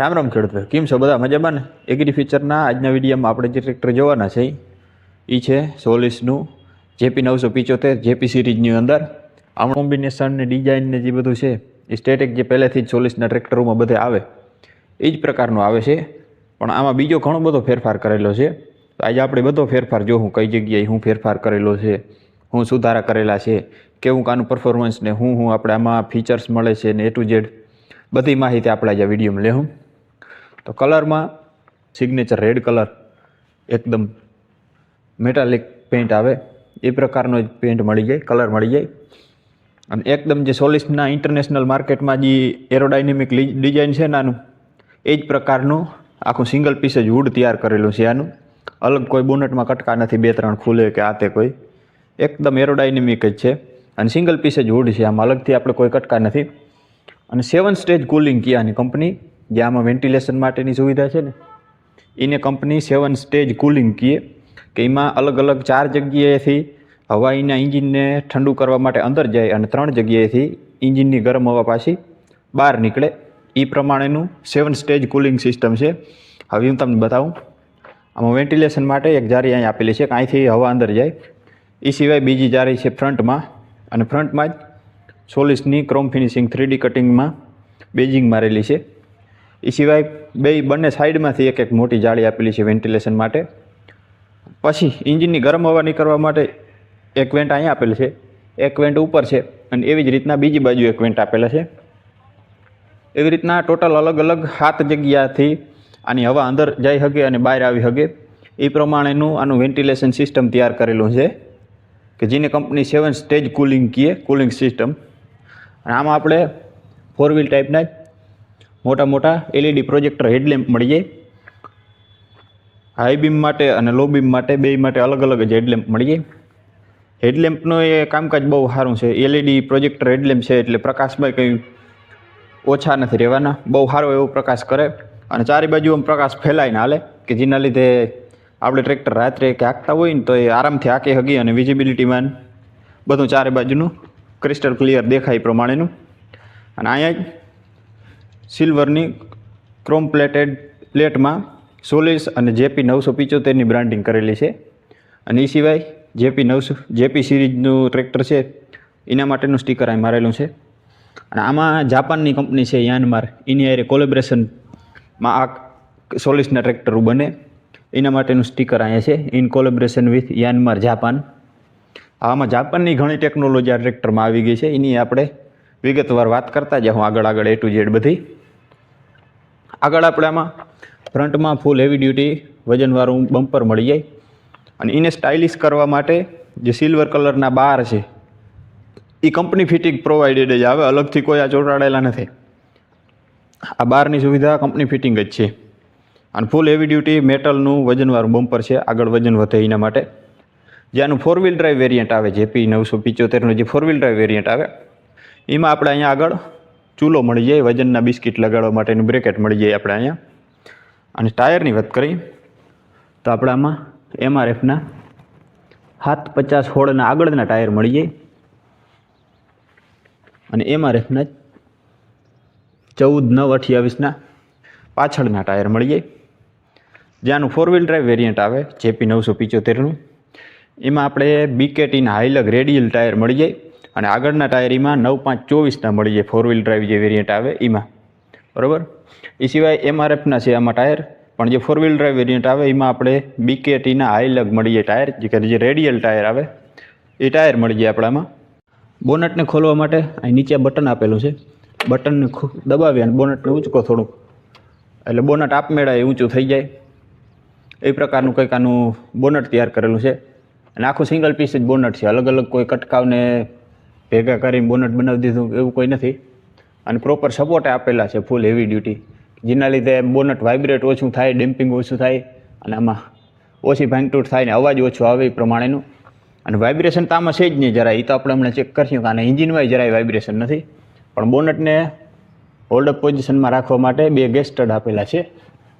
રામ રામ ખેડૂત કેમ છો? બધા મજામાં ને? એગ્રી ફીચરના આજના વિડીયોમાં આપણે જે ટ્રેક્ટર જોવાના છે એ છે સોલિસનું જેપી નવસો પિચોતેર જેપી સિરીઝની અંદર. આમ કોમ્બિનેશન ને ડિઝાઇન ને જે બધું છે, એ સ્ટેટિક જે પહેલેથી જ સોલિસના ટ્રેક્ટરોમાં બધે આવે એ જ પ્રકારનો આવે છે. પણ આમાં બીજો ઘણો બધો ફેરફાર કરેલો છે. તો આજે આપણે બધો ફેરફાર જોવું કઈ જગ્યાએ હું ફેરફાર કરેલો છે, હું સુધારા કરેલા છે, કેવું કાનું પરફોર્મન્સ ને હું હું આપણે આમાં ફીચર્સ મળે છે ને એ ટુ ઝેડ બધી માહિતી આપણે આજે વિડીયોમાં લેવું તો કલરમાં સિગ્નેચર રેડ કલર એકદમ મેટાલિક પેન્ટ આવે. એ પ્રકારનો જ પેન્ટ મળી જાય કલર મળી જાય. અને એકદમ જે સોલિસના ઇન્ટરનેશનલ માર્કેટમાં જે એરોડાયનેમિક ડિઝાઇન છે નાનું એ જ પ્રકારનું આખું સિંગલ પીસ જ વુડ તૈયાર કરેલું છે આનું. અલગ કોઈ બોનટમાં કટકા નથી, બે ત્રણ ખુલે કે આ તે કોઈ. એકદમ એરોડાયનેમિક જ છે. અને સિંગલ પીસ જ વુડ છે, આમાં અલગથી આપણે કોઈ કટકા નથી. અને સેવન સ્ટેજ કુલિંગ કિયાની કંપની જે આમાં વેન્ટિલેશન માટેની સુવિધા છે ને, એને કંપની સેવન સ્ટેજ કુલિંગ કીએ કે એમાં અલગ અલગ ચાર જગ્યાએથી હવા એના ઇન્જિનને ઠંડુ કરવા માટે અંદર જાય અને ત્રણ જગ્યાએથી ઇન્જિનની ગરમ હવા પાછી બહાર નીકળે. એ પ્રમાણેનું સેવન સ્ટેજ કુલિંગ સિસ્ટમ છે. હવે હું તમને બતાવું. આમાં વેન્ટિલેશન માટે એક જારી અહીં આપેલી છે કે અહીંથી હવા અંદર જાય. એ સિવાય બીજી જારી છે ફ્રન્ટમાં અને ફ્રન્ટમાં જ સોલિસની ક્રોમ ફિનિશિંગ થ્રીડી કટિંગમાં બેજિંગ મારેલી છે. એ સિવાય બે બંને સાઈડમાંથી એક એક મોટી જાળી આપેલી છે વેન્ટિલેશન માટે. પછી ઇન્જિનની ગરમ હવા નીકળવા માટે એક વેન્ટ અહીંયા આપેલ છે. એક વેન્ટ ઉપર છે અને એવી જ રીતના બીજી બાજુ એક વેન્ટ આપેલા છે. એવી રીતના ટોટલ અલગ અલગ સાત જગ્યાથી આની હવા અંદર જઈ શકે અને બહાર આવી શકે એ પ્રમાણેનું આનું વેન્ટિલેશન સિસ્ટમ તૈયાર કરેલું છે કે જેને કંપની સેવન સ્ટેજ કુલિંગ કીએ, કુલિંગ સિસ્ટમ. અને આમાં આપણે ફોર વ્હીલ ટાઈપના જ મોટા મોટા એલઈડી પ્રોજેક્ટર હેડલેમ્પ મળી જાય. હાઈ બીમ માટે અને લો બીમ માટે બે માટે અલગ અલગ જ હેડલેમ્પ મળી જાય. હેડલેમ્પનું એ કામકાજ બહુ સારું છે. એલઈડી પ્રોજેક્ટર હેડલેમ્પ છે એટલે પ્રકાશમાં કંઈ ઓછા નથી રહેવાના. બહુ સારો એવો પ્રકાશ કરે. અને ચારે બાજુ આમ પ્રકાશ ફેલાઈને હાલે, કે જેના લીધે આપણે ટ્રેક્ટર રાત્રે કે હાંકતા હોય ને તો એ આરામથી હાંકી હકી અને વિઝિબિલિટીમાં બધું ચારે બાજુનું ક્રિસ્ટલ ક્લિયર દેખાય પ્રમાણેનું. અને અહીંયા જ સિલ્વરની ક્રોમ પ્લેટેડ પ્લેટમાં સોલિસ અને જેપી નવસો પિચોતેરની બ્રાન્ડિંગ કરેલી છે. અને એ સિવાય જેપી નવસો, જેપી સિરીઝનું ટ્રેક્ટર છે, એના માટેનું સ્ટીકર અહીં મારેલું છે. અને આમાં જાપાનની કંપની છે, યાનમાર. એની હારે કોલેબ્રેશનમાં આ સોલિસના ટ્રેક્ટરો બને. એના માટેનું સ્ટીકર અહીંયા છે in collaboration with Yanmar Japan આમાં જાપાનની ઘણી ટેકનોલોજી આ ટ્રેક્ટરમાં આવી ગઈ છે. એની આપણે વિગતવાર વાત કરતા જ હું આગળ આગળ એ ટુ ઝેડ બધી. આગળ આપણે આમાં ફ્રન્ટમાં ફૂલ હેવી ડ્યુટી વજનવાળું બમ્પર મળી જાય. અને એને સ્ટાઇલિશ કરવા માટે જે સિલ્વર કલરના બાર છે, એ કંપની ફિટિંગ પ્રોવાઇડેડ જ આવે, અલગથી કોઈ આ ચોંટાડેલા નથી. આ બારની સુવિધા કંપની ફિટિંગ જ છે. અને ફૂલ હેવી ડ્યુટી મેટલનું વજનવાળું બમ્પર છે, આગળ વજન વધે એના માટે. જે આનું ફોર વ્હીલ ડ્રાઈવ વેરિયન્ટ આવે જેપી નવસો પિચોતેરનું જે ફોર વ્હીલ ડ્રાઈવ વેરિયન્ટ આવે, એમાં આપણે અહીંયા આગળ ચૂલો મળી જાય, વજનના બિસ્કિટ લગાડવા માટેનું બ્રેકેટ મળી જાય આપણે અહીંયા. અને ટાયરની વાત કરીએ, તો આપણે આમાં એમઆરએફના સાત પચાસ હોળના આગળના ટાયર મળી જાય. અને એમઆરએફના ચૌદ નવ અઠ્યાવીસના પાછળના ટાયર મળી જાય. જ્યાંનું ફોર વ્હીલ ડ્રાઈવ વેરિયન્ટ આવે, જેપી નવસો પિચોતેરનું. એમાં આપણે બીકેટીના હાઈલગ રેડિયલ ટાયર મળી જાય. અને આગળના ટાયર એમાં નવ પાંચ ચોવીસના મળી જાય. ફોર વ્હીલ ડ્રાઈવ જે વેરિયન્ટ આવે એમાં બરાબર? એ સિવાય એમઆરએફના છે આમાં ટાયર પણ જે ફોર વ્હીલ ડ્રાઈવ વેરિયન્ટ આવે એમાં આપણે બીકેટીના હાઈલગ મળી જાય ટાયર જે રેડિયલ ટાયર આવે, એ ટાયર મળી જાય આપણામાં. બોનટને ખોલવા માટે અહીં નીચે બટન આપેલું છે. બટનને દબાવી અને બોનટને ઊંચકો થોડુંક. એટલે બોનટ આપમેળે એ ઊંચું થઈ જાય. એ પ્રકારનું કંઈક આનું બોનટ તૈયાર કરેલું છે. અને આખું સિંગલ પીસ જ બોનટ છે. અલગ અલગ કોઈ કટકાવને ભેગા કરીને બોનટ બનાવી દીધું, એવું કોઈ નથી. અને પ્રોપર સપોર્ટ આપેલા છે ફૂલ હેવી ડ્યુટી જેના લીધે બોનટ વાઇબ્રેટ ઓછું થાય ડેમ્પિંગ ઓછું થાય, અને આમાં ઓછી ભાંગતૂટ થાય ને અવાજ ઓછો આવે એ પ્રમાણેનું. અને વાઇબ્રેશન તો આમાં છે જ નહીં જરાય. એ તો આપણે હમણાં ચેક કરશું કે આના એન્જિનમાં જરાય વાઇબ્રેશન નથી. પણ બોનટને હોલ્ડઅપ પોઝિશનમાં રાખવા માટે બે ગેસ્ટડ આપેલા છે.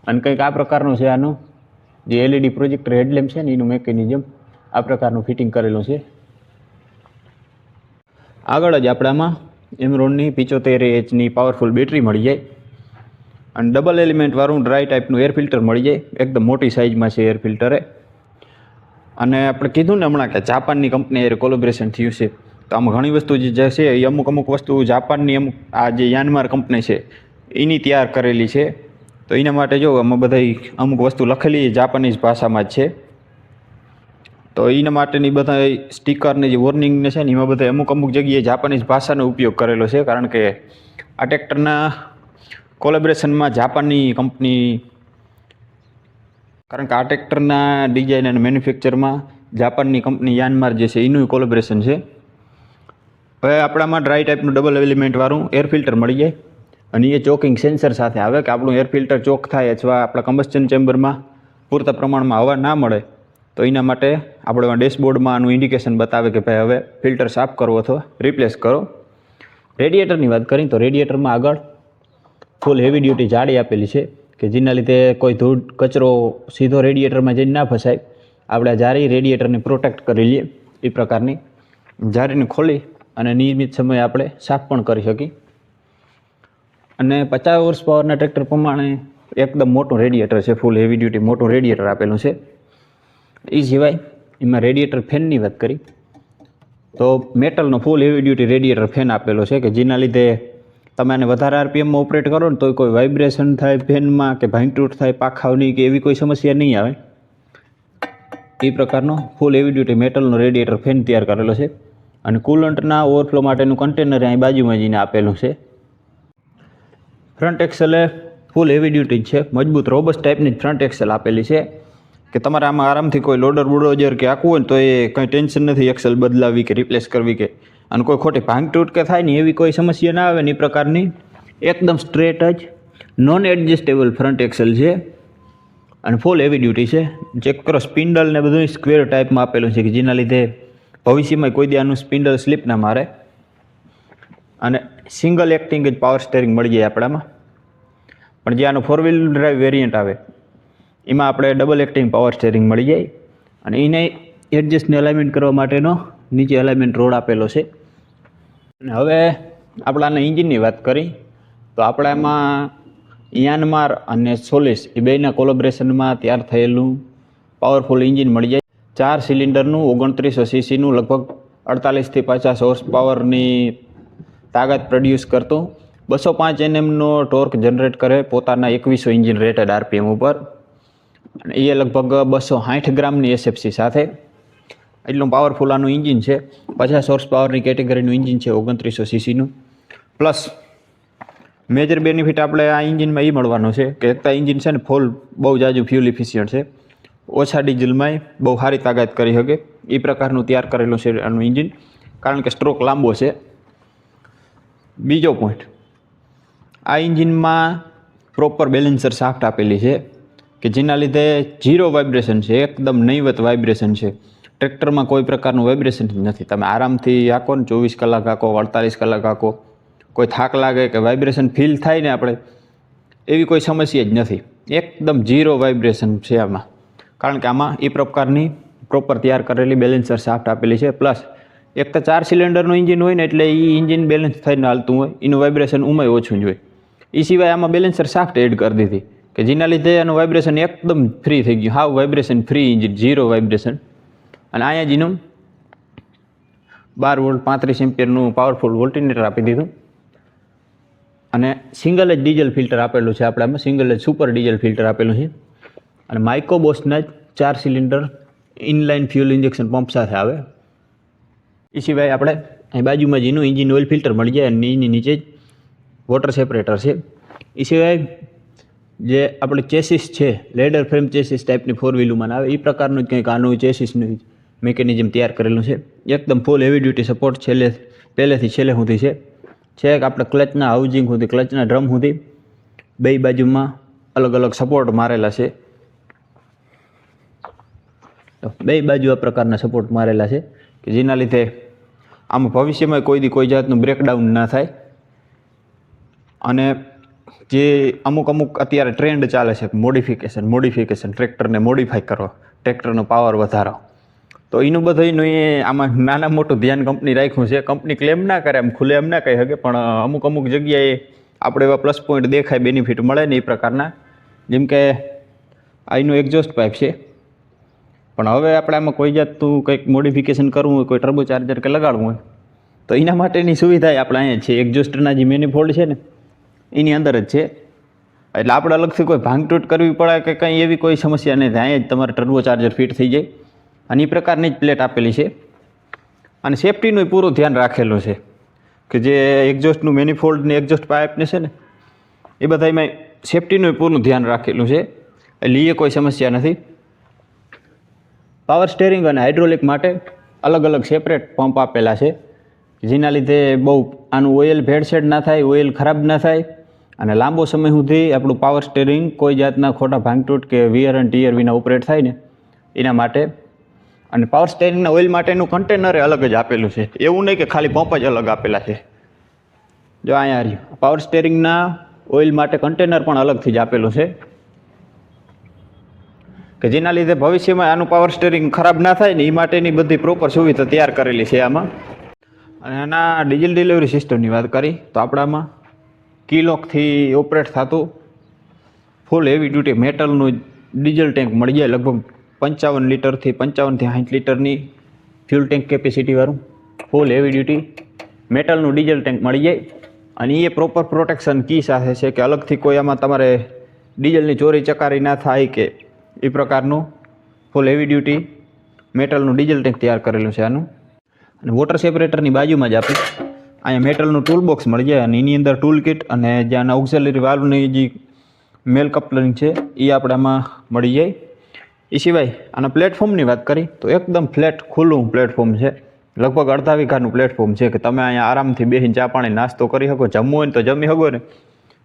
અને કંઈક આ પ્રકારનું છે આનું. જે એલઈડી પ્રોજેક્ટર હેડલેમ્પ છે ને, એનું મેકેનિઝમ આ પ્રકારનું ફિટિંગ કરેલું છે. આગળ જ આપણામાં એમરોનની પિચોતેર એચની પાવરફુલ બેટરી મળી જાય. અને ડબલ એલિમેન્ટવાળું ડ્રાય ટાઈપનું એર ફિલ્ટર મળી જાય. એકદમ મોટી સાઇઝમાં છે એર ફિલ્ટરે અને આપણે કીધું ને હમણાં કે જાપાનની કંપની એ કોલોબ્રેશન થયું છે. તો આમાં ઘણી વસ્તુ જે જે છે, એ અમુક અમુક વસ્તુ જાપાનની અમુક આ જે યાનમાર કંપની છે, એની તૈયાર કરેલી છે. તો એના માટે જો આમાં બધા અમુક વસ્તુ લખેલી જાપાનીઝ ભાષામાં જ છે. તો એના માટેની બધા સ્ટીકરને જે વોર્નિંગને છે ને, એમાં બધા અમુક અમુક જગ્યાએ જાપાનીઝ ભાષાનો ઉપયોગ કરેલો છે. કારણ કે આ ટ્રેક્ટરના કોલેબ્રેશનમાં જાપાનની કંપની કારણ કે આ ટ્રેક્ટરના ડિઝાઇન અને મેન્યુફેક્ચરમાં જાપાનની કંપની યાનમાર જે છે, એનું કોલેબ્રેશન છે. હવે આપણામાં ડ્રાય ટાઈપનું ડબલ એલિમેન્ટવાળું એર ફિલ્ટર મળી જાય અને એ ચોકિંગ સેન્સર સાથે આવે કે આપણું એર ફિલ્ટર ચોક થાય અથવા આપણા કમ્બસ્ચન ચેમ્બરમાં પૂરતા પ્રમાણમાં હવા ના મળે. તો એના માટે આપણે ડેશબોર્ડમાં આનું ઇન્ડિકેશન બતાવે કે ભાઈ હવે ફિલ્ટર સાફ કરવો અથવા રિપ્લેસ કરો. રેડિએટરની વાત કરીએ તો રેડિએટરમાં આગળ ફૂલ હેવી ડ્યુટી જાળી આપેલી છે કે જેના લીધે કોઈ ધૂળ, કચરો સીધો રેડિએટરમાં જઈને ના ફસાય. આપણે જાળી રેડિએટરને પ્રોટેક્ટ કરી લઈએ એ પ્રકારની જારીને ખોલી અને નિયમિત સમયે આપણે સાફ પણ કરી શકીએ. અને પચાસ વર્ષ પાવરના ટ્રેક્ટર પ્રમાણે એકદમ મોટું રેડિએટર છે ફૂલ હેવી ડ્યુટી મોટું રેડિએટર આપેલું છે. એ સિવાય એમાં રેડિએટર ફેનની વાત કરી. તો મેટલનો full heavy duty radiator fan આપેલો છે કે જેના લીધે તમે વધારે આરપીએમમાં ઓપરેટ કરો ને તો કોઈ વાઇબ્રેશન થાય ફેનમાં કે ભાંગતૂટ થાય, પાખાવની કે એવી કોઈ સમસ્યા નહીં આવે. એ પ્રકારનો ફૂલ હેવી ડ્યુટી મેટલનો રેડિએટર ફેન તૈયાર કરેલો છે અને કુલન્ટના ઓવરફ્લો માટેનું કન્ટેનર અહીં બાજુમાં જઈને આપેલું છે. ફ્રન્ટ એક્સેલે ફૂલ હેવી ડ્યુટી છે. મજબૂત રોબસ ટાઈપની ફ્રન્ટ એક્સેલ આપેલી છે. કે તમારે આમાં આરામથી કોઈ લોડર બુડોજર કે આખવું હોય ને તો એ કંઈ ટેન્શન નથી એક્સેલ બદલાવી કે રિપ્લેસ કરવી કે. અને કોઈ ખોટી ભાંગતૂટ કે થાય ને એવી કોઈ સમસ્યા ના આવે ને એ પ્રકારની. એકદમ સ્ટ્રેટ જ નોન એડજસ્ટેબલ ફ્રન્ટ એક્સેલ છે. અને ફૂલ હેવી ડ્યુટી છે. ચેક કરો સ્પિન્ડલ ને બધું સ્ક્વેર ટાઈપમાં આપેલું છે કે જેના લીધે ભવિષ્યમાં કોઈ દી આનું સ્પિન્ડલ સ્લીપ ના મારે. અને સિંગલ એક્ટિંગ જ પાવર સ્ટેરિંગ મળી જાય આપણામાં. પણ જે આનું ફોર વ્હીલ ડ્રાઈવ વેરિયન્ટ આવે એમાં આપણે ડબલ એક્ટિંગ પાવર સ્ટેરિંગ મળી જાય અને એને એડજસ્ટને અલાઇનમેન્ટ કરવા માટેનો નીચે અલાઇનમેન્ટ રોડ આપેલો છે. અને હવે આપણાના ઇન્જિનની વાત કરી, તો આપણા એમાં યાનમાર અને સોલિસ એ બેના કોલોબ્રેશનમાં તૈયાર થયેલું પાવરફુલ ઇન્જિન મળી જાય. ચાર સિલિન્ડરનું ઓગણત્રીસો સીસીનું લગભગ અડતાલીસથી પચાસ હોર્સ પાવરની તાકાત પ્રોડ્યુસ કરતું. બસો પાંચ એનએમનો ટોર્ક જનરેટ કરે પોતાના એકવીસો ઇન્જિન રેટેડ આરપીએમ ઉપર. અને એ લગભગ બસો સાઠ ગ્રામની એસએફસી સાથે. એટલું પાવરફુલ આનું એન્જિન છે. પચાસ હોર્સ પાવરની કેટેગરીનું એન્જિન છે, ઓગણત્રીસો સીસીનું પ્લસ મેજર બેનિફિટ આપણે આ એન્જિનમાં એ મળવાનું છે કે એક તો એન્જિન છે ને ફૂલ બહુ જાજુ ફ્યુલ ઇફિશિયન્ટ છે. ઓછા ડીઝલમાંય બહુ સારી તાકાત કરી શકે. એ પ્રકારનું તૈયાર કરેલું છે આનું ઇન્જિન કારણ કે સ્ટ્રોક લાંબો છે. બીજો પોઈન્ટ આ ઇન્જિનમાં પ્રોપર બેલેન્સર સાફ્ટ આપેલી છે. કે જેના લીધે ઝીરો વાઇબ્રેશન છે, એકદમ નહીવત વાઇબ્રેશન છે. ટ્રેક્ટરમાં કોઈ પ્રકારનું વાઇબ્રેશન નથી. તમે આરામથી આખો ને ચોવીસ કલાક આખો અડતાલીસ કલાક આખો કોઈ થાક લાગે કે વાઇબ્રેશન ફીલ થાય ને આપણે, એવી કોઈ સમસ્યા જ નથી. એકદમ ઝીરો વાઇબ્રેશન છે આમાં. કારણ કે આમાં એ પ્રકારની પ્રોપર તૈયાર કરેલી બેલેન્સર સાફ્ટ આપેલી છે. પ્લસ એક તો ચાર સિલિન્ડરનું એન્જિન હોય ને એટલે એ ઇન્જિન બેલેન્સ થઈને હાલતું હોય. એનું વાઇબ્રેશન ઉમય ઓછું જ હોય. એ સિવાય આમાં બેલેન્સર સાફ્ટ એડ કરી દીધી. કે જેના લીધે એનું વાઇબ્રેશન એકદમ ફ્રી થઈ ગયું. How vibration free engine zero vibration અને અહીંયા જીનું બાર વોલ્ટ પાંત્રીસ એમ્પિયરનું પાવરફુલ વોલ્ટિનેટર આપી દીધું. અને સિંગલ જ ડીઝલ ફિલ્ટર આપેલું છે આપણામાં. સિંગલ જ સુપર ડીઝલ ફિલ્ટર આપેલું છે. અને માઇકો બોસના જ ચાર cylinder inline fuel injection pump સાથે આવે. એ સિવાય આપણે અહીં બાજુમાં જેનું ઇન્જિન ઓઇલ ફિલ્ટર મળી જાય અને એની નીચે જ વોટર સેપરેટર છે. એ સિવાય જે આપણે ચેસિસ છે લેડર ફ્રેમ ચેસિસ ટાઈપની ફોર વ્હીલમાં આવે એ પ્રકારનું જ કંઈક આનું ચેસિસનું મિકેનિઝમ તૈયાર કરેલું છે. એકદમ ફૂલ હેવી ડ્યુટી સપોર્ટ છેલ્લે, પહેલેથી છેલ્લે સુધી છે. છેક આપણે ક્લચના હાઉસિંગ સુધી ક્લચના ડ્રમ સુધી, બે બાજુમાં અલગ અલગ સપોર્ટ મારેલા છે. બે બાજુ આ પ્રકારના સપોર્ટ મારેલા છે કે જેના લીધે આમાં ભવિષ્યમાં કોઈ દી કોઈ જાતનું બ્રેકડાઉન ના થાય. અને જે અમુક અમુક અત્યારે ટ્રેન્ડ ચાલે છે મોડિફિકેશન મોડિફિકેશન ટ્રેક્ટરને મોડિફાઈ કરો ટ્રેક્ટરનો પાવર વધારો. તો એનું બધું એ આમાં નાના મોટું ધ્યાન કંપની રાખ્યું છે. કંપની ક્લેમ ના કરે, એમ ખુલે એમ ના કહી શકે પણ અમુક અમુક જગ્યાએ આપણે એવા પ્લસ પોઈન્ટ દેખાય બેનિફિટ મળે ને એ પ્રકારના. જેમ કે આઈનું એક્ઝોસ્ટ પાઇપ છે. પણ હવે આપણે આમાં કોઈ જાતનું કંઈક મોડિફિકેશન કરવું હોય, કોઈ ટર્બો ચાર્જર કે લગાડવું હોય, તો એના માટેની સુવિધા આપણે અહીંયા છે. એક્ઝોસ્ટના જે મેનિફોલ્ડ છે ને એની અંદર જ છે. એટલે આપણે અલગથી કોઈ ભાંગતૂટ કરવી પડે કે કંઈ એવી કોઈ સમસ્યા નહીં થાય જ તમારે ટર્બો ચાર્જર ફિટ થઈ જાય. અને એ પ્રકારની જ પ્લેટ આપેલી છે. અને સેફટીનું પૂરું ધ્યાન રાખેલું છે કે જે એક્ઝોસ્ટનું મેનિફોલ્ડ ને એક્ઝોસ્ટ પાઇપને છે ને, એ બધા એમાં સેફટીનું પૂરું ધ્યાન રાખેલું છે. એટલે એ કોઈ સમસ્યા નથી. પાવર સ્ટેરિંગ અને હાઇડ્રોલિક માટે અલગ અલગ સેપરેટ પંપ આપેલા છે. જેના લીધે બહુ આનું ઓઇલ ભેળસેળ ના થાય ઓઇલ ખરાબ ના થાય. અને લાંબો સમય સુધી આપણું પાવર સ્ટેરિંગ કોઈ જાતના ખોટા ભાંગતૂટ કે વિયર એન્ડ ટીયર વિના ઓપરેટ થાય ને, એના માટે. અને પાવર સ્ટેરિંગના ઓઇલ માટેનું કન્ટેનર અલગ જ આપેલું છે. એવું નહીં કે ખાલી પંપ જ અલગ આપેલા છે. જો અહીંયા રહ્યું. પાવર સ્ટેરિંગના ઓઇલ માટે કન્ટેનર પણ અલગથી જ આપેલું છે. કે જેના લીધે ભવિષ્યમાં આનું પાવર સ્ટેરિંગ ખરાબ ના થાય ને એ માટેની બધી પ્રોપર સુવિધા તૈયાર કરેલી છે આમાં. અને આના ડીઝલ ડિલિવરી સિસ્ટમની વાત કરી, તો આપણામાં કીલોકથી ઓપરેટ થતું. ફૂલ હેવી ડ્યુટી મેટલનું ડીઝલ ટેન્ક મળી જાય લગભગ પંચાવન લીટરથી પંચાવનથી સાઠ લીટરની ફ્યુલ ટેન્ક કેપેસિટીવાળું ફૂલ હેવી ડ્યુટી મેટલનું ડીઝલ ટેન્ક મળી જાય. અને એ પ્રોપર પ્રોટેક્શન કી સાથે છે કે અલગથી કોઈ આમાં તમારે ડીઝલની ચોરી ચકારી ના થાય કે એ પ્રકારનું. ફૂલ હેવી ડ્યુટી મેટલનું ડીઝલ ટેન્ક તૈયાર કરેલું છે આનું. અને વોટર સેપરેટરની બાજુમાં જ આપણે અહીંયા મેટલનું ટૂલ બોક્સ મળી જાય અને એની અંદર ટૂલ કિટ અને આના ઓક્ઝેલરી વાલ્વની જે મેલ કપલરિંગ છે એ આપણે આમાં મળી જાય. એ સિવાય આના પ્લેટફોર્મની વાત કરી, તો એકદમ ફ્લેટ ખુલ્લું પ્લેટફોર્મ છે. લગભગ અડધા વીઘાનું પ્લેટફોર્મ છે કે તમે અહીંયા આરામથી બેસીને ચા પાણી નાસ્તો કરી શકો, જમવું હોય તો જમી શકો ને.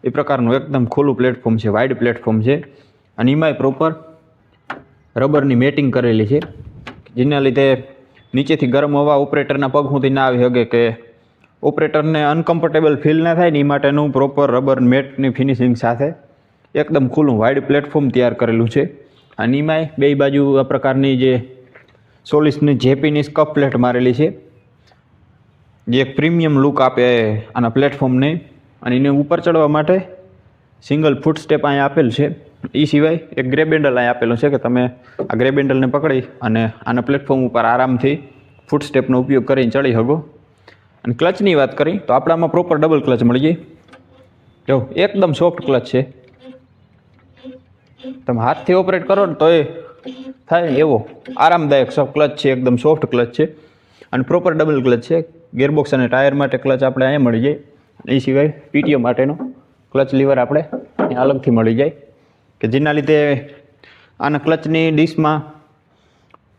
એ પ્રકારનું એકદમ ખુલ્લું પ્લેટફોર્મ છે વાઇડ પ્લેટફોર્મ છે. અને એમાંય પ્રોપર રબરની મેટિંગ કરેલી છે. જેના લીધે નીચેથી ગરમ હવા ઓપરેટરના પગ સુધી ના આવી શકે કે ઓપરેટરને અનકમ્ફર્ટેબલ ફીલ ના થાય ને એ માટેનું પ્રોપર રબર મેટની ફિનિશિંગ સાથે એકદમ ખુલ્લું વાઇડ પ્લેટફોર્મ તૈયાર કરેલું છે. અને એમાંય બે બાજુ આ પ્રકારની જે સોલિસની જેપીની સ્કપ પ્લેટ મારેલી છે. જે એક પ્રીમિયમ લુક આપે આના પ્લેટફોર્મને અને એને ઉપર ચડવા માટે સિંગલ ફૂટ સ્ટેપ અહીંયા આપેલ છે. એ સિવાય એક ગ્રેબેન્ડલ અહીંયા અહીં આપેલું છે કે તમે આ ગ્રે બેન્ડલને પકડી અને આના પ્લેટફોર્મ ઉપર આરામથી ફૂટ સ્ટેપનો ઉપયોગ કરીને ચડી શકો. અને ક્લચની વાત કરી, તો આપણામાં પ્રોપર ડબલ ક્લચ મળી જાય જો, એકદમ સોફ્ટ ક્લચ છે. તમે હાથથી ઓપરેટ કરો ને તો એ થાય એવો. આરામદાયક ક્લચ છે, એકદમ સોફ્ટ ક્લચ છે. અને પ્રોપર ડબલ ક્લચ છે. ગેરબોક્સ અને ટાયર માટે ક્લચ આપણે અહીંયા મળી જાય. એ સિવાય પીટીઓ માટેનો ક્લચ લીવર આપણે અલગથી મળી જાય. કે જેના લીધે આના ક્લચની ડીશમાં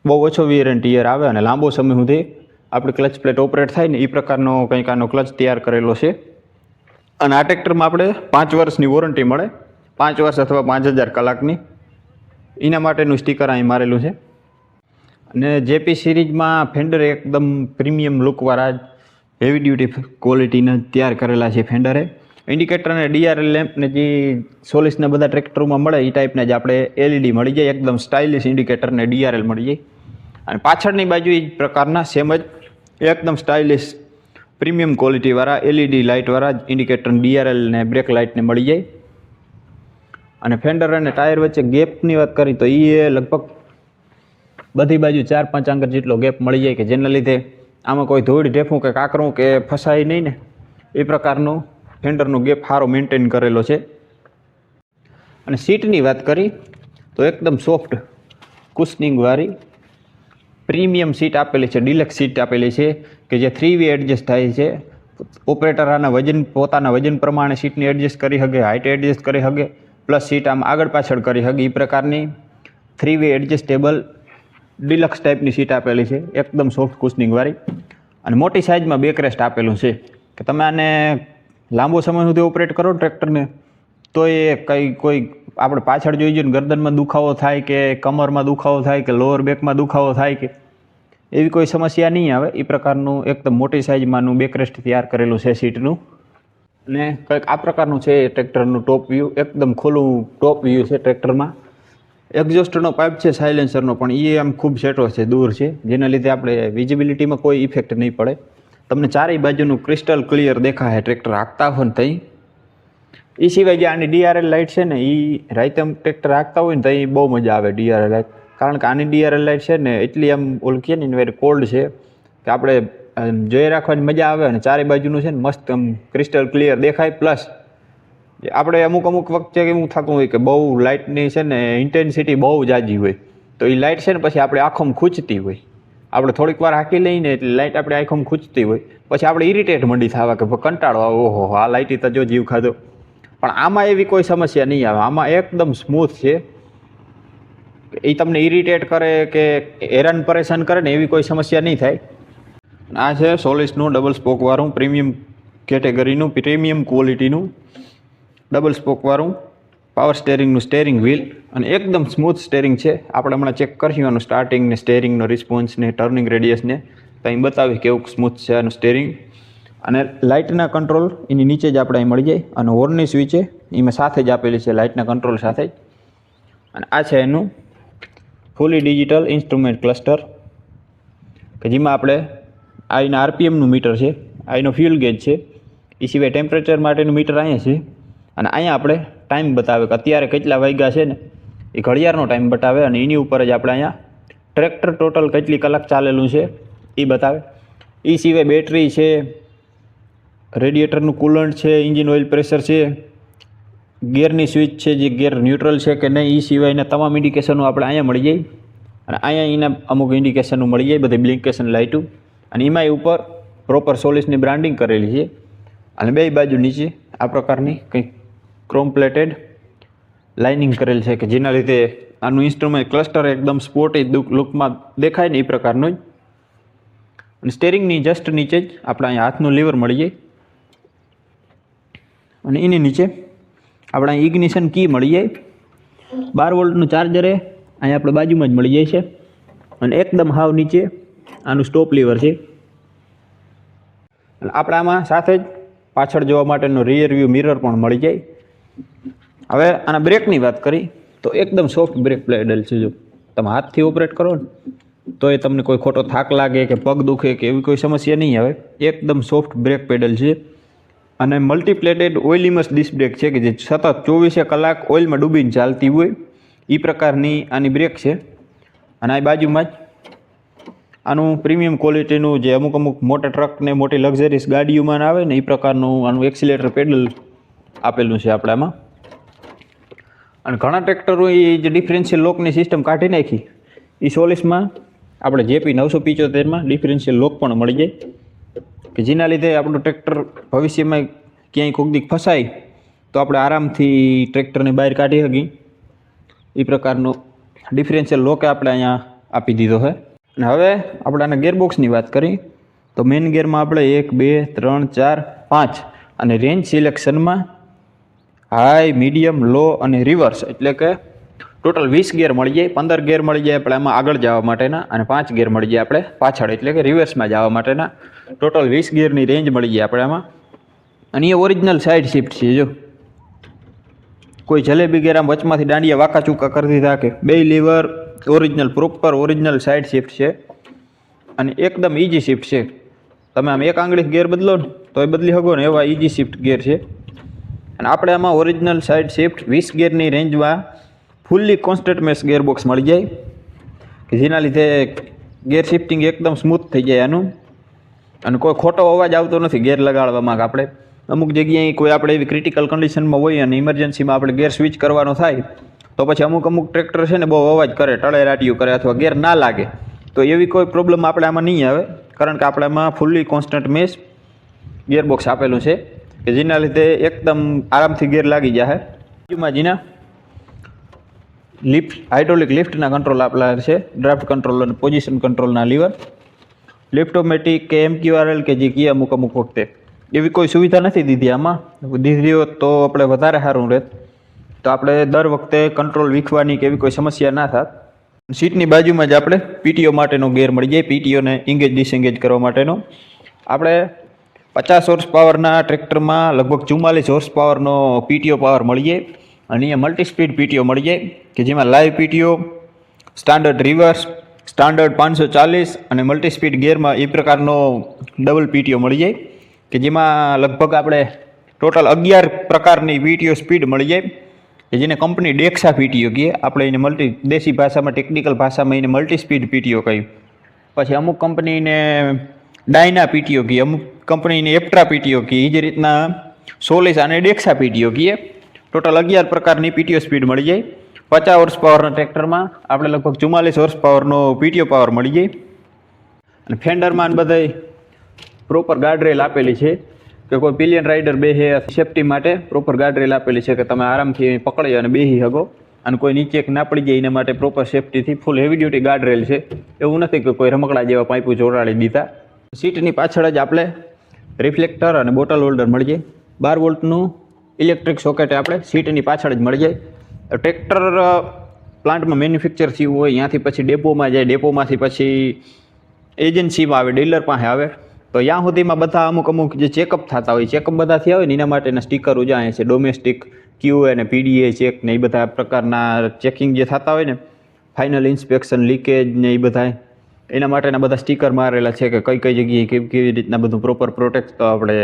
બહુ ઓછો વિયર એન્ડ આવે અને લાંબો સમય સુધી આપણી ક્લચ પ્લેટ ઓપરેટ થાય ને એ પ્રકારનો કંઈક આનો ક્લચ તૈયાર કરેલો છે. અને આ ટ્રેક્ટરમાં આપણે પાંચ વર્ષની વોરંટી મળે. પાંચ વર્ષ અથવા પાંચ હજાર કલાકની. એના માટેનું સ્ટીકર અહીં મારેલું છે. અને જેપી સિરીઝમાં ફેન્ડર એકદમ પ્રીમિયમ લુકવાળા હેવી ડ્યુટી ક્વોલિટીના તૈયાર કરેલા છે ફેન્ડરે ઇન્ડિકેટર અને ડીઆરએલ લેમ્પ ને જે સોલિસના બધા ટ્રેક્ટરોમાં મળે એ ટાઈપના જ આપણે એલઈડી મળી જાય. એકદમ સ્ટાઇલિશ ઇન્ડિકેટર ને ડીઆરએલ મળી જાય. અને પાછળની બાજુ એ પ્રકારના સેમ જ એકદમ સ્ટાઇલિશ પ્રીમિયમ ક્વોલિટીવાળા એલઈડી લાઇટવાળા જ ઇન્ડિકેટર ડીઆરએલ ને બ્રેક લાઇટને મળી જાય. અને ફેન્ડર અને ટાયર વચ્ચે ગેપની વાત કરી તો એ લગભગ બધી બાજુ ચાર પાંચ આંગર જેટલો ગેપ મળી જાય કે જેના લીધે આમાં કોઈ ધૂળ, ઢેફું કે કાકરું કે ફસાય નહીં ને, એ પ્રકારનું ફેન્ડરનો ગેપ સારો મેન્ટેન કરેલો છે. અને સીટની વાત કરી તો એકદમ સોફ્ટ કુશનિંગવાળી પ્રીમિયમ સીટ આપેલી છે, ડિલક્સ સીટ આપેલી છે, કે જે થ્રી વે એડજસ્ટ થાય છે. ઓપરેટર આના વજન, પોતાના વજન પ્રમાણે સીટને એડજસ્ટ કરી શકે હાઇટ એડજસ્ટ કરી શકે પ્લસ સીટ આમ આગળ પાછળ કરી શકે એ પ્રકારની થ્રી વે એડજસ્ટેબલ ડિલક્સ ટાઈપની સીટ આપેલી છે, એકદમ સોફ્ટ કુશનિંગવાળી અને મોટી સાઇઝમાં બેકરેસ્ટ આપેલું છે, કે તમે આને લાંબો સમય સુધી ઓપરેટ કરો ટ્રેક્ટરને, તો એ કંઈ કોઈ આપણે પાછળ જોઈ જઈએ ગરદનમાં દુખાવો થાય કે કમરમાં દુખાવો થાય કે લોઅર બેકમાં દુખાવો થાય કે એવી કોઈ સમસ્યા નહીં આવે. એ પ્રકારનું એકદમ મોટી સાઇઝમાંનું બેકરેસ્ટ તૈયાર કરેલું છે સીટનું. અને કંઈક આ પ્રકારનું છે ટ્રેક્ટરનું ટોપ વ્યૂ. એકદમ ખુલ્લું ટોપ વ્યૂ છે ટ્રેક્ટરમાં. એક્ઝોસ્ટનો પાઇપ છે સાયલેન્સરનો પણ એ આમ ખૂબ સેટો છે, દૂર છે. જેના લીધે આપણે વિઝિબિલિટીમાં કોઈ ઇફેક્ટ નહીં પડે. તમને ચારેય બાજુનું ક્રિસ્ટલ ક્લિયર દેખાય, ટ્રેક્ટર હાંકતા હોય તઈ. એ સિવાય જે આની ડીઆરએલ લાઇટ છે ને એ રાઈતમ ટ્રેક્ટર રાખતા હોય ને, તો એ બહુ મજા આવે ડીઆરએલ લાઇટ કારણ કે આની ડીઆરએલ લાઇટ છે ને, એટલી આમ ઓલું કહે ને વેરી કોલ્ડ છે, કે આપણે જોઈ રાખવાની મજા આવે અને ચારે બાજુનું છે ને, મસ્ત આમ ક્રિસ્ટલ ક્લિયર દેખાય. પ્લસ આપણે અમુક અમુક વખતે એવું થતું હોય કે બહુ લાઇટની છે ને ઇન્ટેન્સિટી બહુ જાજી હોય. તો એ લાઇટ છે ને, પછી આપણે આંખોમાં ખૂંચતી હોય. આપણે થોડીક વાર હાંકી લઈને એટલે લાઇટ આપણે આંખોમાં ખૂંચતી હોય. પછી આપણે ઇરિટેટ મંડી થવા કે કંટાળો આવો, ઓહો, આ લાઇટી તો જો જીવ ખાધો. પણ આમાં એવી કોઈ સમસ્યા નહીં આવે. આમાં એકદમ સ્મૂથ છે. એ તમને ઇરિટેટ કરે કે હેરાન પરેશાન કરે ને એવી કોઈ સમસ્યા નહીં થાય. આ છે સોલિસનું ડબલ સ્પોકવાળું પ્રીમિયમ કેટેગરીનું પ્રીમિયમ ક્વોલિટીનું ડબલ સ્પોકવાળું પાવર સ્ટેરિંગનું સ્ટેરિંગ વ્હીલ અને એકદમ સ્મૂથ સ્ટેરિંગ છે. આપણે હમણાં ચેક કરશું આનું સ્ટાર્ટિંગ ને સ્ટેરિંગનો રિસ્પોન્સ ને ટર્નિંગ રેડિયસને તો અહીં બતાવી કેવું સ્મૂથ છે આનું સ્ટેરિંગ અને લાઇટના કંટ્રોલ એની નીચે જ આપણે અહીં મળી જાય અને હોર્નની સ્વિચ છે એમાં સાથે જ આપેલી છે, લાઇટના કંટ્રોલ સાથે જ. અને આ છે એનું ફૂલી ડિજિટલ ઇન્સ્ટ્રુમેન્ટ ક્લસ્ટર કે જેમાં આપણે આઈના આરપીએમનું મીટર છે આઈનો ફ્યુલ ગેજ છે, એ સિવાય ટેમ્પરેચર માટેનું મીટર અહીંયા છે. અને અહીંયા આપણે ટાઈમ બતાવે કે અત્યારે કેટલા વાગ્યા છે ને, એ ઘડિયાળનો ટાઈમ બતાવે અને એની ઉપર જ આપણે અહીંયા ટ્રેક્ટર ટોટલ કેટલી કલાક ચાલેલું છે, એ બતાવે. એ સિવાય બેટરી છે રેડિએટરનું કુલન્ટ છે, ઇન્જિન ઓઇલ પ્રેશર છે, ગિયરની સ્વિચ છે જે ગિયર ન્યુટ્રલ છે કે નહીં એ સિવાયના તમામ ઇન્ડિકેશનો આપણે અહીંયા મળી જાય. અને અહીંયા એના અમુક ઇન્ડિકેશનો મળી જાય, બધી બ્લિન્કેશન લાઇટું. અને એમાંય ઉપર પ્રોપર સોલિસની બ્રાન્ડિંગ કરેલી છે. અને બે બાજુ નીચે આ પ્રકારની કંઈક ક્રોમ પ્લેટેડ લાઇનિંગ કરેલ છે કે જેના લીધે આનું ઇન્સ્ટ્રુમેન્ટ ક્લસ્ટર એકદમ સ્પોર્ટી લુકમાં દેખાય ને એ પ્રકારનું જ. અને સ્ટેરિંગની જસ્ટ નીચે જ આપણે અહીંયા હાથનું લીવર મળી જાય. અને એની નીચે આપણે ઇગ્નિશન કી મળી જાય. બાર વોલ્ટનું ચાર્જર એ અહીંયા આપણે બાજુમાં જ મળી જાય છે. અને એકદમ હાવ નીચે આનું સ્ટોપ લીવર છે. અને આપણે આમાં સાથે જ પાછળ જોવા માટેનો રિયર વ્યૂ મિરર પણ મળી જાય. હવે આના બ્રેકની વાત કરી, તો એકદમ સોફ્ટ બ્રેક પેડલ છે જો. તમે હાથથી ઓપરેટ કરો ને, તો એ તમને કોઈ ખોટો થાક લાગે કે પગ દુખે કે એવી કોઈ સમસ્યા નહીં આવે. એકદમ સોફ્ટ બ્રેક પેડલ છે. અને મલ્ટીપ્લેટેડ ઓઇલીમસ ડિસ્ક બ્રેક છે કે જે સતત ચોવીસે કલાક ઓઇલમાં ડૂબીને ચાલતી હોય એ પ્રકારની આની બ્રેક છે. અને આ બાજુમાં જ આનું પ્રીમિયમ ક્વોલિટીનું જે અમુક અમુક મોટા ટ્રક ને મોટી લક્ઝરીસ ગાડીઓમાં આવે ને એ પ્રકારનું આનું એક્સિલેટર પેડલ આપેલું છે આપણામાં. અને ઘણા ટ્રેક્ટરો એ જે ડિફરન્શિયલ લોકની સિસ્ટમ કાઢી નાખી એ સોલિસમાં આપણે જેપી નવસો પિચોતેરમાં ડિફરન્શિયલ લોક પણ મળી જાય. કે જેના લીધે આપણું ટ્રેક્ટર ભવિષ્યમાં ક્યાંય કોક દીક ફસાય, તો આપણે આરામથી ટ્રેક્ટરને બહાર કાઢી શકીએ. એ પ્રકારનું ડિફરન્શિયલ લોકે આપણે અહીંયા આપી દીધો છે. અને હવે આપણે આના ગેરબોક્સની વાત કરી, તો મેઇન ગેરમાં આપણે એક, બે, ત્રણ, ચાર, પાંચ અને રેન્જ સિલેક્શનમાં હાઈ મીડિયમ લો અને રિવર્સ એટલે કે ટોટલ વીસ ગેર મળી જાય, પંદર ગેર મળી જાય આપણે એમાં આગળ જવા માટેના અને પાંચ ગેર મળી જાય આપણે પાછળ એટલે કે રિવર્સમાં જવા માટેના. ટોટલ વીસ ગિયરની રેન્જ મળી જાય આપણે આમાં. અને એ ઓરિજિનલ સાઇડ શિફ્ટ છે, જો. કોઈ જલેબી ગેરામ વચમાંથી દાંડિયા વાંકા ચૂકા કરી દીધા કે બે lever original proper original side shift છે. અને એકદમ ઇઝી શિફ્ટ છે. તમે આમ એક આંગળી ગેર બદલો ને તો એ બદલી શકો ને, એવા ઇઝી શિફ્ટ ગેર છે. અને આપણે આમાં ઓરિજિનલ સાઇડ શિફ્ટ વીસ ગેરની રેન્જમાં ફૂલ્લી કોન્સ્ટન્ટ મેસ ગેરબોક્સ મળી જાય. કે જેના લીધે ગેર શિફ્ટિંગ એકદમ સ્મૂથ થઈ જાય આનું. અને કોઈ ખોટો અવાજ આવતો નથી ગેર લગાડવામાં આપણે અમુક જગ્યાએ કોઈ આપણે એવી ક્રિટિકલ કન્ડિશનમાં હોય અને ઇમરજન્સીમાં આપણે ગેર સ્વિચ કરવાનો થાય, તો પછી અમુક અમુક ટ્રેક્ટર છે ને બહુ અવાજ કરે, ટળે રાટિયું કરે અથવા ગેર ના લાગે, તો એવી કોઈ પ્રોબ્લેમ આપણે આમાં નહીં આવે, કારણ કે આપણે આમાં ફૂલ્લી કોન્સ્ટન્ટ મેસ ગેરબોક્સ આપેલું છે, કે જેના લીધે એકદમ આરામથી ગેર લાગી જાય બાજુમાં જીના લિફ્ટ હાઇડ્રોલિક લિફ્ટના કંટ્રોલ આપેલા છે ડ્રાફ્ટ કંટ્રોલ અને પોઝિશન કંટ્રોલના લીવર. લિફ્ટોમેટિક કે એમક્યુઆરએલ કે જે કીએ અમુક અમુક વખતે. એવી કોઈ સુવિધા નથી દીધી આમાં. દીધી હોત તો આપણે વધારે સારું રહેત. તો આપણે દર વખતે કંટ્રોલ વીખવાની કે એવી કોઈ સમસ્યા ના થાત. સીટની બાજુમાં જ આપણે પીટીઓ માટેનો ગેર મળી જાય. પીટીઓને ઇંગેજ ડિસએંગેજ કરવા માટેનો. આપણે પચાસ હોર્સ પાવરના ટ્રેક્ટરમાં લગભગ ચુમ્માલીસ હોર્સ પાવરનો પીટીઓ પાવર મળી જાય. અને અહીંયા મલ્ટી સ્પીડ પીટીઓ મળી જાય. કે જેમાં live PTO standard reverse standard પાંચસો ચાલીસ અને મલ્ટી સ્પીડ ગિયરમાં એ પ્રકારનો ડબલ પીટીઓ મળી જાય, કે જેમાં લગભગ આપણે ટોટલ અગિયાર પ્રકારની પીટીઓ સ્પીડ મળી જાય, કે જેને કંપની ડેક્સા પીટીઓ કહીએ આપણે એને મલ્ટી, દેશી ભાષામાં, ટેકનિકલ ભાષામાં એને મલ્ટી સ્પીડ પીટીઓ કહ્યું. પછી અમુક કંપનીને ડાયના પીટીઓ કહીએ અમુક કંપનીને એપ્ટ્રા પીટીઓ કહીએ એ જ રીતના સોલિસ અને ડેક્સા પીટીઓ કહીએ ટોટલ અગિયાર પ્રકારની પીટીઓ સ્પીડ મળી જાય. પચાસ હોર્સ પાવરના ટ્રેક્ટરમાં આપણે લગભગ ચુમ્માલીસ હોર્સ પાવરનો પીટીઓ પાવર મળી જાય અને ફેન્ડરમાં બધાય પ્રોપર ગાર્ડરેલ આપેલી છે કે કોઈ પિલિયન રાઇડર બેહે સેફટી માટે પ્રોપર ગાર્ડરેલ આપેલી છે કે તમે આરામથી પકડી અને બેહી શકો. અને કોઈ નીચે એક ના પડી જાય એના માટે પ્રોપર સેફટીથી ફૂલ હેવી ડ્યુટી ગાર્ડરેલ છે. એવું નથી કે કોઈ રમકડા જેવા પાઇપો જોડાડી દીધા. સીટની પાછળ જ આપણે રિફ્લેક્ટર અને બોટલ હોલ્ડર મળી જાય. બાર વોલ્ટનું ઇલેક્ટ્રિક સોકેટ આપણે સીટની પાછળ જ મળી જાય. ટ્રેક્ટર પ્લાન્ટમાં મેન્યુફેક્ચર થયું હોય, ત્યાંથી પછી ડેપોમાં જાય, ડેપોમાંથી પછી એજન્સીમાં આવે, ડીલર પાસે આવે. તો ત્યાં સુધીમાં બધા અમુક અમુક જે ચેકઅપ થતા હોય ચેકઅપ બધા થયા હોય ને, એના માટેના સ્ટીકરો જ છે ડોમેસ્ટિક ક્યુ અને પીડીએ ચેક ને એ બધા પ્રકારના ચેકિંગ જે થતા હોય ને ફાઇનલ ઇન્સ્પેક્શન લીકેજ ને એ બધા એના માટેના બધા સ્ટીકર મારેલા છે કે કઈ કઈ જગ્યાએ કેવી કેવી રીતના બધું પ્રોપર પ્રોટેક્ટ આપણે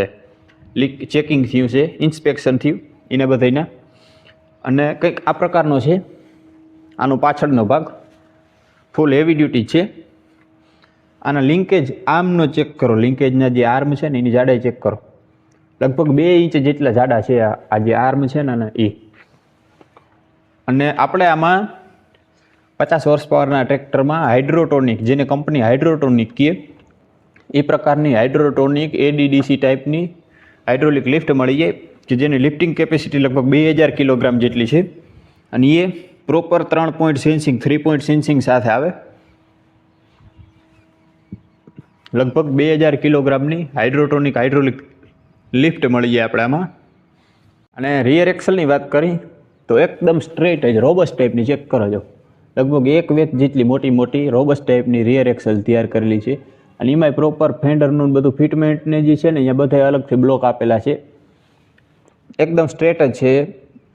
લીક ચેકિંગ થયું છે ઇન્સ્પેક્શન થયું, એના બધાના અને કંઈક આ પ્રકારનો છે. આનો પાછળનો ભાગ ફૂલ હેવી ડ્યુટી છે. આના લિંકેજ આર્મનો ચેક કરો. લિંકેજના જે આર્મ છે ને એની જાડાઈ ચેક કરો. લગભગ બે ઇંચ જેટલા જાડા છે આ જે આર્મ છે ને એ. અને આપણે આમાં પચાસ હોર્સ પાવરના ટ્રેક્ટરમાં હાઇડ્રોટોનિક જેને કંપની હાઇડ્રોટોનિક કહે, એ પ્રકારની હાઇડ્રોટોનિક એડીડીસી ટાઈપની હાઇડ્રોલિક લિફ્ટ મળી જાય. કે જેની લિફ્ટિંગ કેપેસિટી લગભગ બે હજાર કિલોગ્રામ જેટલી છે. અને એ પ્રોપર ત્રણ point sensing three point sensing સાથે આવે. લગભગ બે હજાર કિલોગ્રામની હાઇડ્રોટોનિક હાઇડ્રોલિક લિફ્ટ મળી જાય આપણે આમાં અને રિયર એક્સલની વાત કરી, તો એકદમ સ્ટ્રેટ જ રોબસ ટાઈપની ચેક કરો જો. લગભગ એક વેત જેટલી મોટી મોટી રોબસ ટાઈપની રિયર એક્સલ તૈયાર કરેલી છે. અને એમાંય પ્રોપર ફેન્ડરનું બધું ફિટમેન્ટને જે છે ને, અહીંયા બધા અલગથી બ્લોક આપેલા છે. એકદમ સ્ટ્રેટ જ છે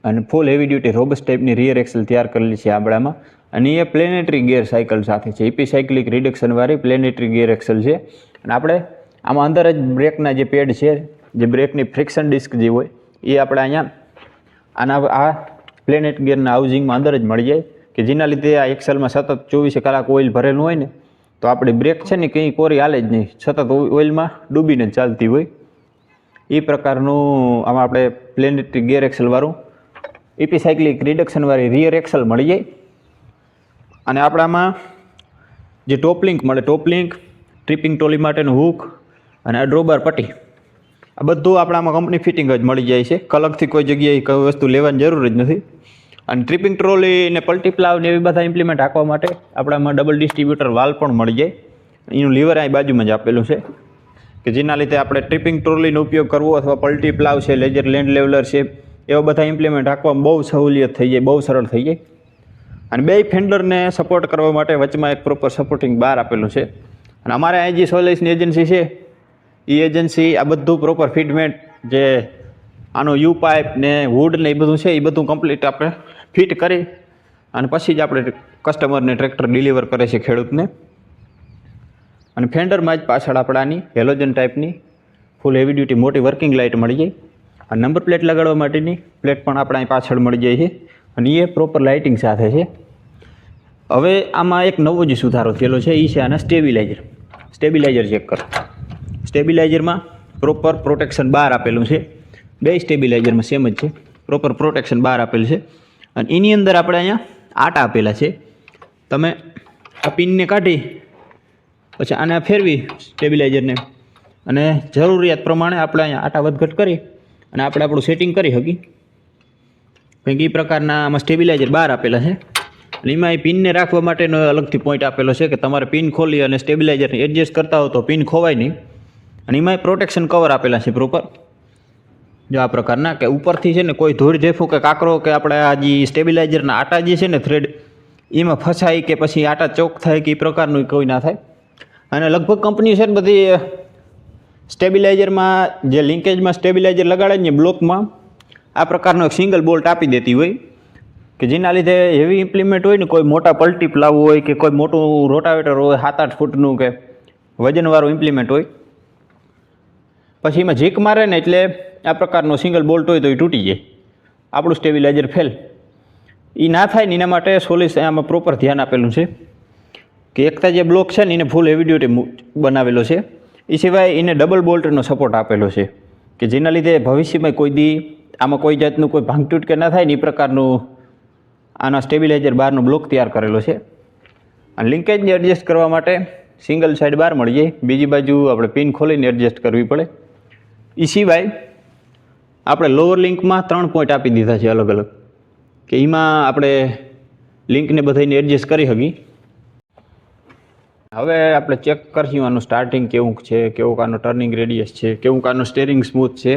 અને ફૂલ હેવી ડ્યુટી રોબસ ટાઈપની રિયર એક્સલ તૈયાર કરેલી છે આપણામાં અને એ પ્લેનેટરી ગિયર સાયકલ સાથે છે. ઇપી સાયકલિક રિડક્શનવાળી પ્લેનેટરી ગિયર એક્સલ છે. અને આપણે આમાં અંદર જ બ્રેકના જે પેડ છે, જે બ્રેકની ફ્રિક્શન ડિસ્ક જે હોય, એ આપણે અહીંયા આના આ પ્લેનેટ ગિયરના હાઉસિંગમાં અંદર જ મળી જાય કે જેના લીધે આ એક્સેલમાં સતત ચોવીસે કલાક ઓઇલ ભરેલું હોય ને, તો આપણી બ્રેક છે ને કંઈ કોરી હાલે જ નહીં. સતત ઓઇલમાં ડૂબીને ચાલતી હોય. એ પ્રકારનું આમાં આપણે પ્લેનેટરી ગિયર એક્સલવાળું ઇપી સાયકલિક રિડક્શનવાળી રિયર એક્સલ મળી જાય. અને આપણામાં જે ટોપ લિંક મળે ટોપ લિંક ટ્રિપિંગ ટોલી માટેનું હૂક અને આ ડ્રોબર પટ્ટી. આ બધું આપણામાં કંપની ફિટિંગ જ મળી જાય છે. કલકથી કોઈ જગ્યાએ કોઈ વસ્તુ લેવાની જરૂર જ નથી. અને ટ્રિપિંગ ટ્રોલી ને પલ્ટીપ્લાવ ને એવી બધા ઇમ્પ્લિમેન્ટ આપવા માટે આપણામાં ડબલ ડિસ્ટ્રીબ્યુટર વાલ પણ મળી જાય. એનું લીવર અહીં બાજુમાં જ આપેલું છે. કે જેના લીધે આપણે ટ્રિપિંગ ટ્રોલીનો ઉપયોગ કરવો અથવા પલ્ટી પ્લાવ છે લેજર લેન્ડ લેવલર છે, એવા બધા ઇમ્પ્લિમેન્ટ આપવામાં બહુ સહુલિયત થઈ જાય, બહુ સરળ થઈ જાય. અને બે ફેન્ડરને સપોર્ટ કરવા માટે વચમાં એક પ્રોપર સપોર્ટિંગ બાર આપેલું છે. અને અમારે અહીં જે સોલેસની એજન્સી છે. એ એજન્સી આ બધું પ્રોપર ફિટમેન્ટ જે આનો યુ પાઇપ ને વુડ ને એ બધું છે એ બધું કમ્પ્લીટ આપણે ફિટ કરી. અને પછી જ આપણે કસ્ટમરને ટ્રેક્ટર ડિલિવર કરે છે ખેડૂતને. અને ફેન્ડરમાં જ પાછળ આપણાની હેલોજન ટાઈપની ફૂલ હેવી ડ્યુટી મોટી વર્કિંગ લાઇટ મળી જાય. અને નંબર પ્લેટ લગાડવા માટેની પ્લેટ પણ આપણા પાછળ મળી જાય છે. અને એ પ્રોપર લાઇટિંગ સાથે છે. હવે આમાં એક નવો જ સુધારો થયેલો છે એ છે આના સ્ટેબિલાઇઝર સ્ટેબિલાઇઝર ચેક કરો. સ્ટેબિલાઇઝરમાં પ્રોપર પ્રોટેક્શન બાર આપેલું છે. બે સ્ટેબિલાઇઝરમાં સેમ જ છે. પ્રોપર પ્રોટેક્શન બાર આપેલું છે. અને એની અંદર આપણે અહીંયા આટા આપેલા છે. તમે આ પિનને કાઢી પછી આને ફેરવી સ્ટેબિલાઇઝરને. અને જરૂરિયાત પ્રમાણે આપણે અહીંયા આટા વધઘટ કરી અને આપણે આપણું સેટિંગ કરી શકી કંઈક એ પ્રકારના આમાં સ્ટેબિલાઇઝર બહાર આપેલા છે. અને એમાં એ પિનને રાખવા માટેનો અલગથી પોઈન્ટ આપેલો છે કે તમારે પિન ખોલી અને સ્ટેબિલાઇઝરને એડજસ્ટ કરતા હો તો પિન ખોવાય નહીં. અને એમાં પ્રોટેક્શન કવર આપેલા છે પ્રોપર જો આ પ્રકારના કે ઉપરથી છે ને કોઈ ધૂળ જેફો કે કાંકરો કે આપણે આ જે સ્ટેબિલાઇઝરના આટા જે છે ને થ્રેડ એમાં ફસાય કે પછી આટા ચોક થાય કે એ પ્રકારનું કોઈ ના થાય. અને લગભગ કંપની છે ને બધી સ્ટેબિલાઇઝરમાં, જે લિંકેજમાં સ્ટેબિલાઇઝર લગાડે ને બ્લોકમાં, આ પ્રકારનો એક સિંગલ બોલ્ટ આપી દેતી હોય, કે જેના લીધે હેવી ઇમ્પ્લિમેન્ટ હોય ને કોઈ મોટા પલ્ટી પ્લાવ હોય કે કોઈ મોટું રોટાવેટર હોય સાત આઠ ફૂટનું કે વજનવાળું ઇમ્પ્લિમેન્ટ હોય. પછી એમાં ઝીક મારે ને એટલે આ પ્રકારનો સિંગલ બોલ્ટ હોય તો એ તૂટી જાય. આપણું સ્ટેબિલાઇઝર ફેલ. એ ના થાય ને એના માટે સોલિસ આમાં પ્રોપર ધ્યાન આપેલું છે. કે એકતા જે બ્લોક છે ને, એને ફૂલ હેવી ડ્યુટી બનાવેલો છે. એ સિવાય એને ડબલ બોલ્ટનો સપોર્ટ આપેલો છે. કે જેના લીધે ભવિષ્યમાં કોઈ દી આમાં કોઈ જાતનું કોઈ ભાંગતૂટ કે ના થાય ને, એ પ્રકારનું આના સ્ટેબિલાઇઝર બારનો બ્લોક તૈયાર કરેલો છે. અને લિંકેજને એડજસ્ટ કરવા માટે સિંગલ સાઈડ બાર મળી જાય. બીજી બાજુ આપણે પિન ખોલીને એડજસ્ટ કરવી પડે. એ સિવાય આપણે લોઅર લિંકમાં ત્રણ પોઈન્ટ આપી દીધા છે અલગ અલગ. કે એમાં આપણે લિંકને બધાને એડજસ્ટ કરી શકીએ. હવે આપણે ચેક કરશું આનું સ્ટાર્ટિંગ કેવું છે, કેવું આનું ટર્નિંગ રેડિયસ છે, કેવું આનું સ્ટેરિંગ સ્મૂથ છે.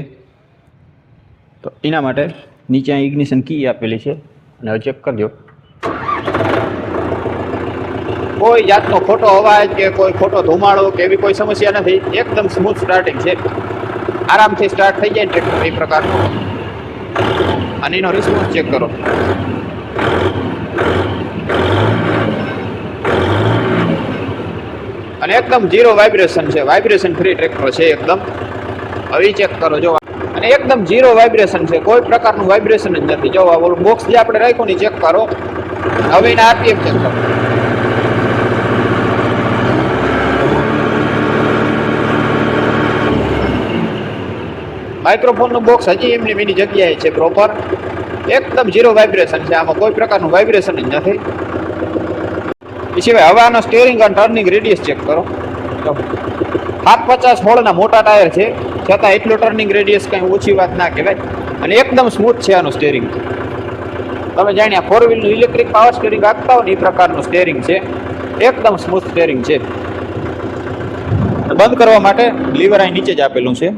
તો એના માટે નીચે ઇગ્નિશન કી આપેલી છે, અને હવે ચેક કરજો. કોઈ જાતનો ખોટો અવાજ કે કોઈ ખોટો ધુમાડો કે એવી કોઈ સમસ્યા નથી, એકદમ સ્મૂથ સ્ટાર્ટિંગ છે. આરામથી સ્ટાર્ટ થઈ જાય ટ્રેક્ટર એ પ્રકારનું. અને એનો રિસ્પોન્સ ચેક કરો. અને એકદમ ઝીરો વાઇબ્રેશન છે. વાઇબ્રેશન ફ્રી ટ્રેક્ટર છે એકદમ. હવે ચેક કરો, જો અને એકદમ ઝીરો વાઇબ્રેશન છે. કોઈ પ્રકારનું વાઇબ્રેશન જ નથી. જો ઓલું બોક્સ જે આપણે રાખ્યું ને ચેક કરો. હવે એના આરપીએમ ચેક કરો. માઇક્રોફોનનું બોક્સ હજી એમની એની જગ્યાએ છે પ્રોપર એકદમ ઝીરો વાઇબ્રેશન છે. આમાં કોઈ પ્રકારનું વાઇબ્રેશન જ નથી. એ સિવાય હવે આનો સ્ટેરિંગ અને ટર્નિંગ રેડિયસ ચેક કરો. સાત પચાસ હોળના મોટા ટાયર છે, છતાં એટલું ટર્નિંગ રેડિયસ કંઈ ઓછી વાત ના કહેવાય. અને એકદમ સ્મૂથ છે આનું સ્ટેરિંગ તમે જાણ્યા ફોર વ્હીલનું ઇલેક્ટ્રિક પાવર સ્ટેરિંગ આપતા હોય ને એ પ્રકારનું સ્ટેરિંગ છે. એકદમ સ્મૂથ સ્ટેરિંગ છે. બંધ કરવા માટે લીવર અહીં નીચે જ આપેલું છે.